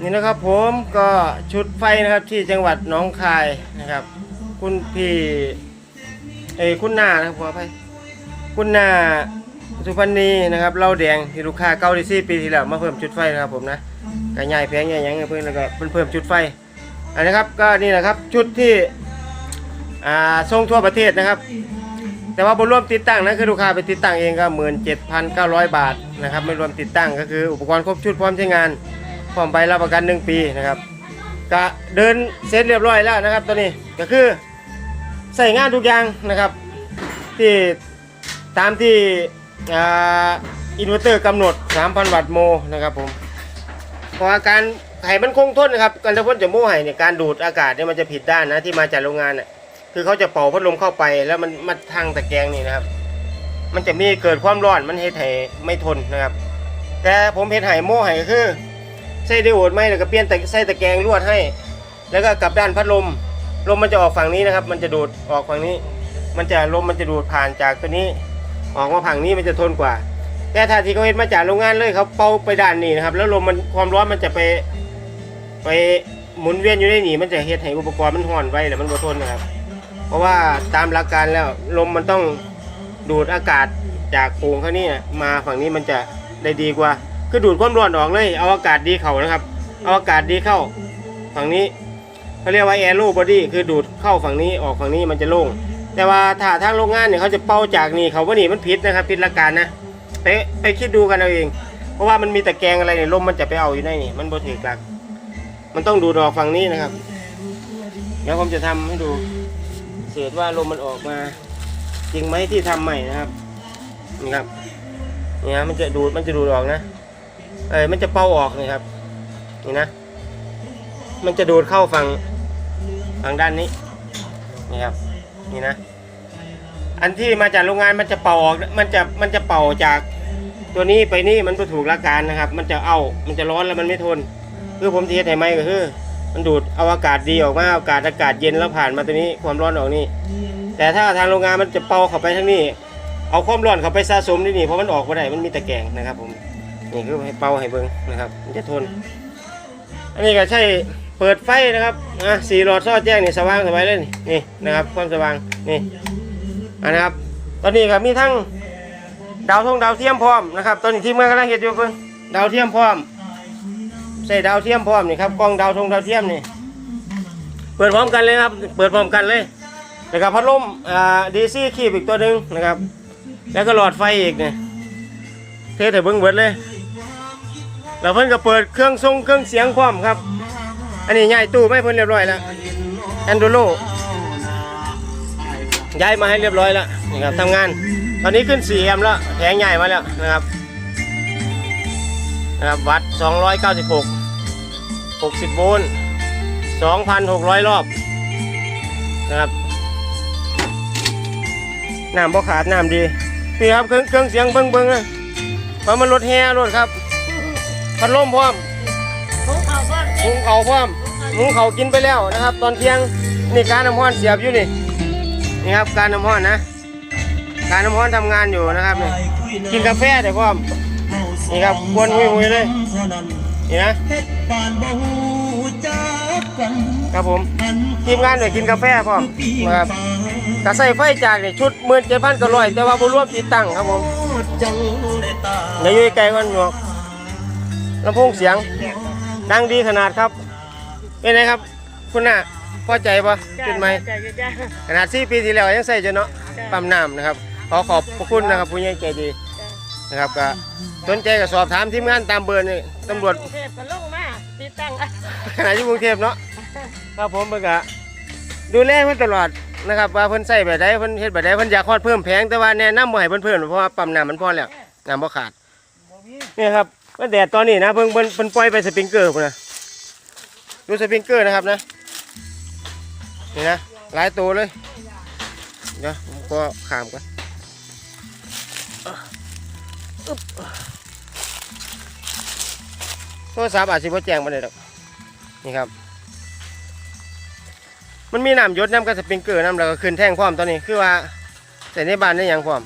นี่นะครับผมก็ชุดไฟนะครับที่จังหวัดหนองคายนะครับ คุณพี่เอ้คุณนานะครับขออภัยคุณนาสุพรรณีนะครับเล่าแดงที่ลูกค้าเก้าดิซี่ปีที่แล้วมาเพิ่มชุดไฟนะครับผมนะกระใหญ่แพงใหญ่ยังเพิ่มแล้วก็เพิ่มเพิ่มชุดไฟอันนะครับก็นี่แหละครับชุดที่อ่าส่งทั่วประเทศนะครับ แต่ว่าบนร่วมติดตั้งนะคือลูกค้าไปติดตั้งเองก็หมื่นเจ็ดพันเก้าร้อยบาทนะครับไม่รวมติดตั้งก็คืออุปกรณ์ครบชุดพร้อมใช้งาน พร้อมใบรับประกันหนึ่งปีนะครับก็เดินเสร็จเรียบร้อยแล้วนะครับ ตัวนี้ก็คือใส่งานทุกอย่างนะครับ ที่ตามที่อินเวอร์เตอร์กำหนด 3,000 วัตต์โมนะครับผมเพราะว่าการไห้มันคงทนนะครับการจะพ่นจะโม่ไห้เนี่ยการดูดอากาศเนี่ยมันจะผิดด้านนะที่มาจากโรงงานน่ะคือเขาจะเป่าพัดลมเข้าไปแล้วมันมาทางตะแกรงนี่นะครับ มันจะมีเกิดความร้อนมันเฮ็ดให้ไม่ทนนะครับ แต่ผมเฮ็ดไห้โม่ไห้ก็คือ ใส่ไดโอดไหมแล้วก็เปลี่ยนแต่ใส่ตะแกรงลวดให้ แล้วก็กลับด้านพัดลม ลมมันจะออกฝั่งนี้นะครับ มันจะดูดออกฝั่งนี้ มันจะลมมันจะดูดผ่านจากตัวนี้ ออกมาฝั่งนี้มันจะทนกว่า แต่ถ้าที่เขาเห็นมาจากโรงงานเลยเขาเป่าไปด้านนี้นะครับ แล้วลมมันความร้อนมันจะไปไปหมุนเวียนอยู่ในนี่มันจะเฮ็ดให้อุปกรณ์มันห่อนไว้แล้วมันบ่ทนนะครับ เพราะว่าตามหลักการแล้วลมมันต้องดูดอากาศจากโพรงข้างนี้น่ะมาฝั่งนี้มันจะได้ดีกว่า คือดูดความร้อนออกเลยเอาอากาศดีเข้านะครับ เอาอากาศดีเข้า ฝั่งนี้เขาเรียกว่าแอโรบอดี้คือดูดเข้าฝั่งนี้ออกฝั่งนี้มันจะโล่งแต่ว่าถ้าทางโรงงานเนี่ยเขาจะเป่าจากนี่เขาว่านี่มันผิดนะครับผิดหลักการนะไปไปคิดดูกันเอาเอง เพราะว่ามันมีตะแกรงอะไรเนี่ยลมมันจะไปเอาอยู่ในนี่ มันบ่ถือหลัก มันต้องดูดออกฝั่งนี้นะครับเดี๋ยวผมจะทำให้ดูเศษว่าลมมันออกมา จริงไหมที่ทำใหม่นะครับนี่ครับนี่ฮะมันจะดูดมันจะดูดออกนะ เอ้ยมันจะเป่าออกนี่ครับ นี่นะ มันจะดูดเข้าฝั่งฝั่งด้านนี้ นี่ครับ นี่นะ อันที่มาจากโรงงานมันจะเป่าออก มันจะ มันจะเป่าจากตัวนี้ไปนี่มันก็ถูกหลักการนะครับ มันจะเอา มันจะร้อนแล้วมันไม่ทน คือผมเทสให้ไหมก็คือ มันดูดเอาอากาศดีออกมาอากาศอากาศเย็นแล้วผ่านมาตัวนี้ความร้อนออกนี่ แต่ถ้าทางโรงงานมันจะเป่าเข้าไปทางนี้ เอาความร้อนเข้าไปสะสมที่นี่เพราะมันออกไม่ได้ มันมีตะแกรงนะครับผม นี่คือให้เป่าให้เบิ้งนะครับ มันจะทน อันนี้ก็ใช่เปิดไฟนะครับอะสีหลอดซ่อแจ้งนี่สว่างสบายเลยนี่นี่นะครับ ความสว่างนี่อันนะครับ ตอนนี้ครับมีทั้งดาวทงดาวเทียมพร้อมนะครับ ตอนนี้ทีมงานกำลังเห็นอยู่เพิ่งดาวเทียมพร้อมใส่ดาวเทียมพร้อมนี่ครับกล้องดาวทงดาวเทียมนี่เปิดพร้อมกันเลยครับ เปิดพร้อมกันเลยแล้วก็พัดลมอ่าดีซีคีบอีกตัวหนึ่งนะครับ แล้วก็หลอดไฟอีกเนี่ยเทสให้เบิ้งเบิดเลย แล้วเพิ่นก็เปิดเครื่องทรงเครื่องเสียงพร้อมครับ อันนี้ย้ายตู้ไม่เพิ่นเรียบร้อยแล้วแอนดูโลย้ายมาให้เรียบร้อยแล้วนะครับทำงาน ตอนนี้ขึ้น4แอมป์แล้วแผงใหญ่มาแล้วนะครับนะครับวัด 296 60โวลต์2,600 รอบนะครับน้ำบ่ขาดน้ำดีพี่ครับเครื่องเครื่องเสียงเบิ้งเบิ้งนะเพราะมันรถแห่รถครับ พัดลมพร้อมผมเขาบ้านหุงเขาวพร้อมหุงเขาวกินไปแล้วนะครับ ตอนเที่ยงนี่การน้ำร้อนเสียบอยู่นี่นี่ครับการน้ำร้อนนะ การน้ำร้อนทำงานอยู่นะครับนี่กินกาแฟได้พร้อมนี่ครับควนหุยหุยๆเลยนี่นะปานบ่ฮู้จักกันครับผมทีมงานเนี่ยกินกาแฟพร้อมนะครับกระใส่ไฟจากเนี่ยชุดหมื่นเจ็ดพันก็ร้อยแต่ว่าบรวมติดตั้งครับผมจังได้ตาเดี๋ยวอยู่ไกลกันหนวก ลำโพงเสียง ดังดีขนาดครับ เป็นไงครับ คุณน่ะพอใจปะจุดไหมจ้าจ้าขนาดสี่ปีที่แล้วยังใส่จนเนาะจ้ะ ปั๊มน้ำนะครับ ขอขอบพระคุณนะครับผู้ใหญ่ใจดีนะครับก็สนใจก็สอบถามทีมงานตามเบอร์นี่ตำรวจกรุงเทพก็ลงมาติดตั้งขณะอยู่กรุงเทพเนาะครับผมเพิ่นก็ดูแลเพิ่นตลอดนะครับ ว่าเพิ่นใส่แบบใดเพิ่นเฮ็ดแบบใดเพิ่นอยากฮอดเพิ่มแพงแต่ว่าแนะนำบ่ให้เพิ่นเพิ่มเพราะว่าปั๊มน้ำมันพอแล้วน้ำบ่ขาดนี่ครับ ว่าแดดตอนนี้นะเพิ่นเพิ่นเพิ่นปล่อยไปสปริงเกอร์พุ่นนะดูสปริงเกอร์นะครับนะนี่นะหลายตัวเลยเดี๋ยวผมก็ขามก่อนอึ๊บโทรศัพท์อาจสิบ่แจ้งบ่ได้ดอกนี่ครับ มันมีน้ำยดน้ำกับสปริงเกอร์น้ำแล้วก็ขึ้นแท่งพร้อมตอนนี้คือว่าใส่ในบ้านได้หยังพร้อม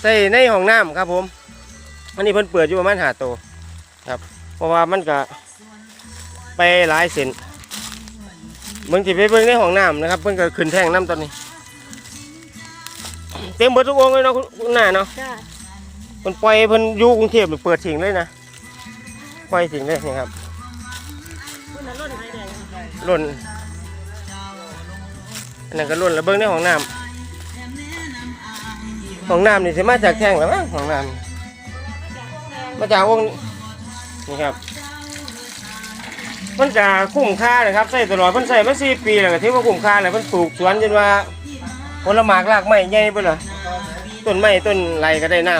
ใส่ในห้องน้ำครับผม อันนี้เพิ่นเปิดอยู่ประมาณหาตัวครับ เพราะว่ามันก็ไปหลายเส้นเบิ่งสิไปเบิ่งในห้องน้ำนะครับเพิ่นก็ขึ้นแท่งน้ำตอนนี้ เต็มเบิดทุกองค์เลยเนาะคุณคุณหน้าเนาะจ้าเพิ่นปล่อยให้เพิ่นอยู่กรุงเทพนี่เปิดทิ้งเลยนะปล่อยทิ้งเลยนี่ครับคุณน่ะรุ่นไฟแดงล่นอันนั้นก็ล่นแล้วเบิ่งในห้องน้ำห้องน้ำนี่สิมาจากแท่งแล้วมั้งห้องน้ำนี่ มาจากวงนี่ครับมันจะคุ้มค่าเลยครับใส่ตลอดเพิ่นใส่มาสี่ปีแล้วก็ถือว่าคุ้มค่าเลยเพิ่นปลูกสวนจนว่าผลหมากรากไม้ใหญ่เบิ่เลยต้นไม้ต้นไรก็ได้น้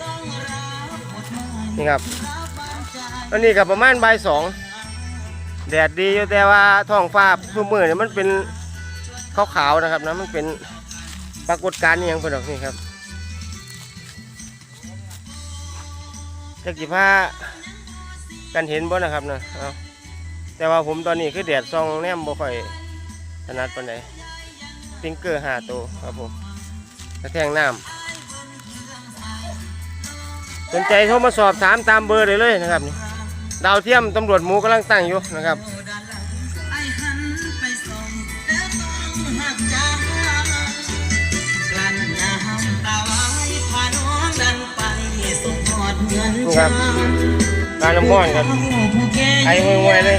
ำนี่ครับอันนี้ก็ประมาณใบสองแดดดีอยู่แต่ว่าท้องฟ้าทุกมือเนี่ยมันเป็นขาวๆนะครับนะมันเป็นปรากฏการณ์อย่างเพิ่นดอกนี่ครับ จักสิพากันเห็นบ่นะครับนะเอาแต่ว่าผมตอนนี้คือแดดซองแนมบ่ค่อยถนัดปานใดฟิงเกอร์หาตัวครับผมกระแทงน้ำสนใจโทรมาสอบถามตามเบอร์เลยเลยนะครับนี่ดาวเทียมตำรวจหมูกำลังตั้งอยู่นะครับ ดเงินครับการน้ำก้อนครับไอ้ห่วยๆเลย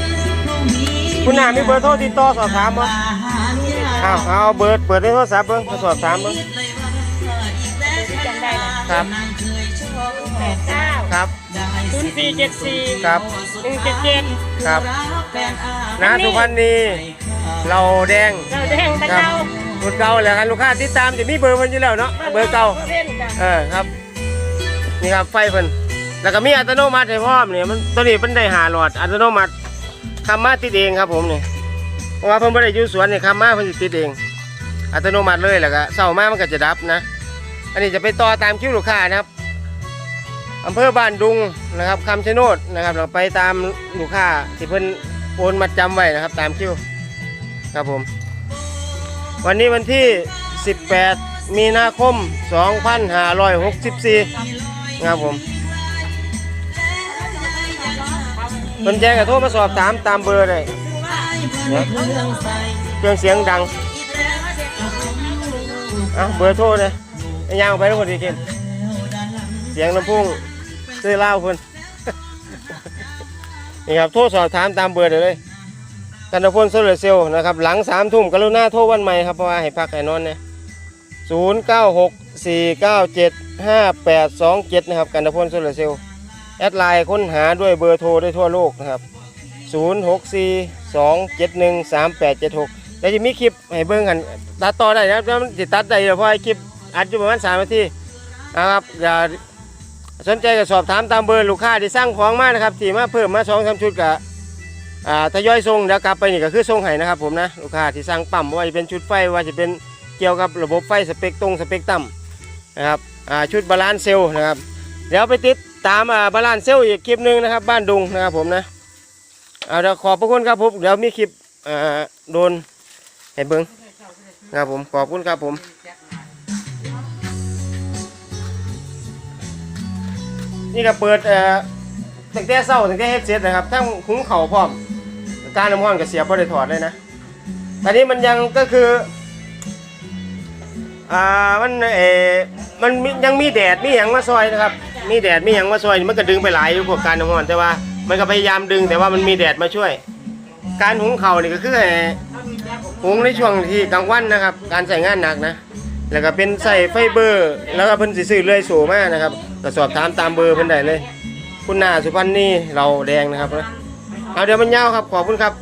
คุณนามีเบอร์โทรติดต่อสอบถามบ่เอาเอาเบอร์เปิดในโทรศัพท์เบิ่งมาสอบถามเบิ่งจำได้นะครับแปดเก้าครับศูนย์สี่เจ็ดสี่ครับหนึ่งเจ็ดเจ็ดครับนาสุพรรณีเราแดงเราแดงตะครับเการุ่นเก่าแหละครับลูกค้าติดตามจะมีเบอร์มันอยู่แล้วเนาะเบอร์เก่าเส้นจ้ะเออครับ นี่ครับไฟเพิ่น แล้วก็มีอัตโนมัติให้พร้อมเนี่ยมันตัวนี้มันได้หาหลอดอัตโนมัติคำมาติดเองครับผมเนี่ยเพราะว่าเพิ่นบ่ได้อยู่สวนเนี่ยคำมาเพิ่นสิติดเองอัตโนมัติเลยแล้วก็เศร้ามามันก็จะดับนะ อันนี้จะไปต่อตามคิวลูกค้านะครับอำเภอบ้านดุงนะครับคำชะโนดนะครับ เราไปตามลูกค้าที่เพิ่นโอนมาจำไว้นะครับ ตามคิวครับผม วันนี้วันที่ 18 มีนาคม 2564นะครับผม เพิ่นแจ้งกับโทรมาสอบถามตามเบอร์เลยเนี่ยเครื่องเสียงดังเอะเบอร์โทรเลยไอ้ยางออกไปทุกคนดีเกินเสียงลำโพุ่งซื้อเหล้าเพิ่นนี่ครับโทรสอบถามตามเบอร์เดี๋ยวเลยกันตะพลโซลาร์เซลล์นะครับหลังสามทุ่มกรุณาโทรวันใหม่ครับเพราะว่าให้พักให้นอนเนี่ยศูนย์เก้าหกสี่เก้าเจ็ดห้าแปดสองเจ็ดนะครับกันตะพลโซลาร์เซลล์ แอดไลน์ค้นหาด้วยเบอร์โทรได้ทั่วโลกนะครับศูนย์หกสี่สองเจ็ดหนึ่งสามแปดเจ็ดหกแล้วจะมีคลิปให้เบิ่งกันตัดต่อได้นะครับแล้วมันติดตัดได้เพราะไอ้คลิปอัดอยู่ประมาณสามนาทีนะครับอย่าสนใจก็สอบถามตามเบอร์ลูกค้าที่สร้างของมานะครับที่มาเพิ่มมาสองสามชุดกับอ่าทยอยส่งเดี๋ยวกลับไปนี่ก็คือส่งให้นะครับผมนะลูกค้าที่สั่งปั๊มว่าจะเป็นชุดไฟว่าจะเป็นเกี่ยวกับระบบไฟสเปกตรงสเปกต่ำนะครับอ่าชุดบาลานซ์เซลล์นะครับเดี๋ยวไปติด ตามอ่าบาลานเซลอีกคลิปหนึ่งนะครับ บ้านดุงนะครับผมนะเอาเดี๋ยวขอบพระคุณครับผมเดี๋ยวมีคลิปอ่าโดนให้เบิ้งนะครับผมขอบคุณครับผมนี่ก็เปิดเอ่อตั้งแต่เช้าตั้งแต่เฮ็ดเสร็จนะครับทั้งหุงเข้าพร้อมการน้ำร้อนก็เสียบ่ได้ถอดเลยนะตอนนี้มันยังก็คืออ่ามันเออมันยังมีแดดมีหยังมาซอยนะครับ มีแดดมีหยังมาซอยมันก็ดึงไปหลายอยู่พวกการน้ำร้อนแต่ว่า มันก็พยายามดึงแต่ว่ามันมีแดดมาช่วย การหุงข้าวนี่ก็คือให้หุงในช่วงที่กลางวันนะครับ การใส่งานหนักนะ แล้วก็เป็นใส่ไฟเบอร์ แล้วก็เพิ่นสิซื้อเลื่อยโซมานะครับก็สอบถามตามเบอร์เพิ่นได้เลย คุณนาสุพรรณนี่เราแดงนะครับนะเอาเดี๋ยวมันยาวครับขอบคุณครับ